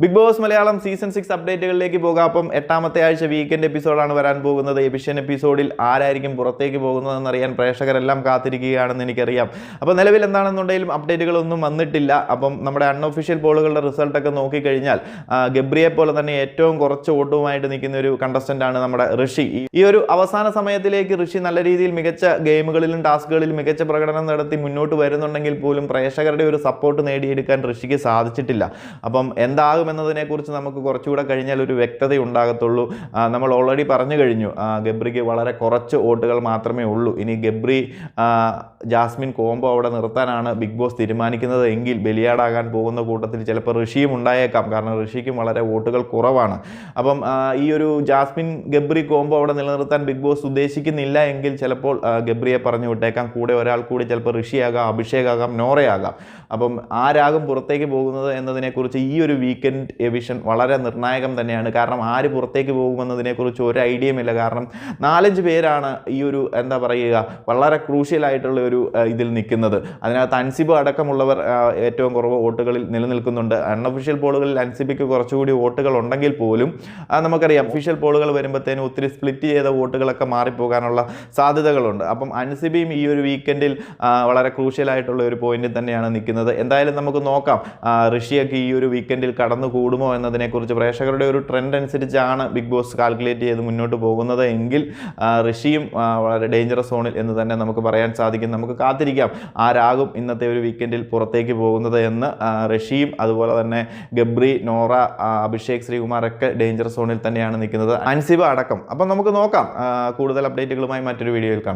Big boss Malayalam season six അപ്ഡേറ്റുകളിലേക്ക് പോകാം. അപ്പം എട്ടാമത്തെ ആഴ്ച വീക്കെൻഡ് എപ്പിസോഡാണ് വരാൻ പോകുന്നത്. എബിഷ്യൻ എപ്പിസോഡിൽ ആരായിരിക്കും പുറത്തേക്ക് പോകുന്നതെന്ന് അറിയാൻ പ്രേക്ഷകരെല്ലാം കാത്തിരിക്കുകയാണെന്ന് എനിക്കറിയാം. അപ്പോൾ നിലവിൽ എന്താണെന്നുണ്ടെങ്കിലും അപ്ഡേറ്റുകളൊന്നും വന്നിട്ടില്ല. അപ്പം നമ്മുടെ അൺഒഫീഷ്യൽ പോളുകളുടെ റിസൾട്ടൊക്കെ നോക്കിക്കഴിഞ്ഞാൽ ഗബ്രിയെ പോലെ തന്നെ ഏറ്റവും കുറച്ച് വോട്ടുമായിട്ട് നിൽക്കുന്ന ഒരു കണ്ടസ്റ്റന്റാണ് നമ്മുടെ ഋഷി. ഈ- ഒരു അവസാന സമയത്തിലേക്ക് ഋഷി നല്ല രീതിയിൽ മികച്ച ഗെയിമുകളിലും ടാസ്കുകളിലും മികച്ച പ്രകടനം നടത്തി മുന്നോട്ട് വരുന്നുണ്ടെങ്കിൽ പോലും പ്രേക്ഷകരുടെ ഒരു സപ്പോർട്ട് നേടിയെടുക്കാൻ ഋഷിക്ക് സാധിച്ചിട്ടില്ല. അപ്പം എന്താകുമെന്നതിനെക്കുറിച്ച് നമുക്ക് കുറച്ചുകൂടെ കഴിഞ്ഞാൽ ഒരു വ്യക്തത ഉണ്ടാകത്തുള്ളൂ നമ്മൾ ഓൾറെഡി പറഞ്ഞു കഴിഞ്ഞു. ഗബ്രിക്ക് വളരെ കുറച്ച് വോട്ടുകൾ മാത്രമേ ഉള്ളൂ. ഇനി ഗബ്രി ജാസ്മിൻ കോംബോ അവിടെ നിർത്താനാണ് ബിഗ് ബോസ് തീരുമാനിക്കുന്നത്. എങ്കിൽ ബലിയാടാകാൻ പോകുന്ന കൂട്ടത്തിൽ ചിലപ്പോൾ ഋഷിയും ഉണ്ടായേക്കാം. കാരണം ഋഷിക്കും വളരെ വോട്ടുകൾ കുറവാണ്. അപ്പം ഈ ഒരു ജാസ്മിൻ ഗബ്രി കോംബോ അവിടെ നിലനിർത്താൻ ബിഗ് ബോസ് ഉദ്ദേശിക്കുന്നില്ല എങ്കിൽ ചിലപ്പോൾ ഗബ്രിയെ പറഞ്ഞു വിട്ടേക്കാം. കൂടെ ഒരാൾ കൂടി ചിലപ്പോൾ ഋഷിയാകാം അഭിഷേകാകാം നോറയാകാം. അപ്പം ആരാകും പുറത്തേക്ക് പോകുന്നത് എന്നതിനെക്കുറിച്ച് ഈ ഒരു വീക്കെൻഡ് എവിഷൻ വളരെ നിർണായകം തന്നെയാണ്. കാരണം ആര് പുറത്തേക്ക് പോകുമെന്നതിനെക്കുറിച്ച് ഒരു ഐഡിയയുമില്ല കാരണം നാലഞ്ച് പേരാണ് ഈ ഒരു എന്താ പറയുക വളരെ ക്രൂഷ്യലായിട്ടുള്ള ഒരു ഇതിൽ നിൽക്കുന്നത്. അതിനകത്ത് അൻസിബ് അടക്കമുള്ളവർ ഏറ്റവും കുറവ് വോട്ടുകളിൽ നിലനിൽക്കുന്നുണ്ട്. അൺഒഫീഷ്യൽ പോളുകളിൽ അൻസിബിക്ക് കുറച്ചുകൂടി വോട്ടുകൾ ഉണ്ടെങ്കിൽ പോലും നമുക്കറിയാം ഒഫീഷ്യൽ പോളുകൾ വരുമ്പോഴത്തേനും ഒത്തിരി സ്പ്ലിറ്റ് ചെയ്ത വോട്ടുകളൊക്കെ മാറിപ്പോകാനുള്ള സാധ്യതകളുണ്ട്. അപ്പം അൻസിബിയും ഈ ഒരു വീക്കെൻഡിൽ വളരെ ക്രൂഷ്യലായിട്ടുള്ള ഒരു പോയിന്റിൽ തന്നെയാണ് നിൽക്കുന്നത്. എന്തായാലും നമുക്ക് നോക്കാം. ആ, ഋഷിയൊക്കെ ഈ ഒരു വീക്കെൻഡിൽ കടന്നു കൂടുമോ എന്നതിനെക്കുറിച്ച് പ്രേക്ഷകരുടെ ഒരു ട്രെൻഡ് അനുസരിച്ചാണ് ബിഗ് ബോസ് കാൽക്കുലേറ്റ് ചെയ്ത് മുന്നോട്ട് പോകുന്നത്. എങ്കിൽ ഋഷിയും വളരെ ഡേഞ്ചറസ് സോണിൽ എന്ന് തന്നെ നമുക്ക് പറയാൻ സാധിക്കും. നമുക്ക് കാത്തിരിക്കാം. ആരാകും ഇന്നത്തെ ഒരു വീക്കെൻഡിൽ പുറത്തേക്ക് പോകുന്നത് എന്ന് ഋഷിയും അതുപോലെ തന്നെ ഗബ്രി നോറ അഭിഷേക് ശ്രീകുമാറൊക്കെ ഡേഞ്ചറസ് സോണിൽ തന്നെയാണ് നിൽക്കുന്നത്. അൻസിബ അടക്കം. അപ്പം നമുക്ക് നോക്കാം. കൂടുതൽ അപ്ഡേറ്റുകളുമായി മറ്റൊരു വീഡിയോയിൽ കാണാം.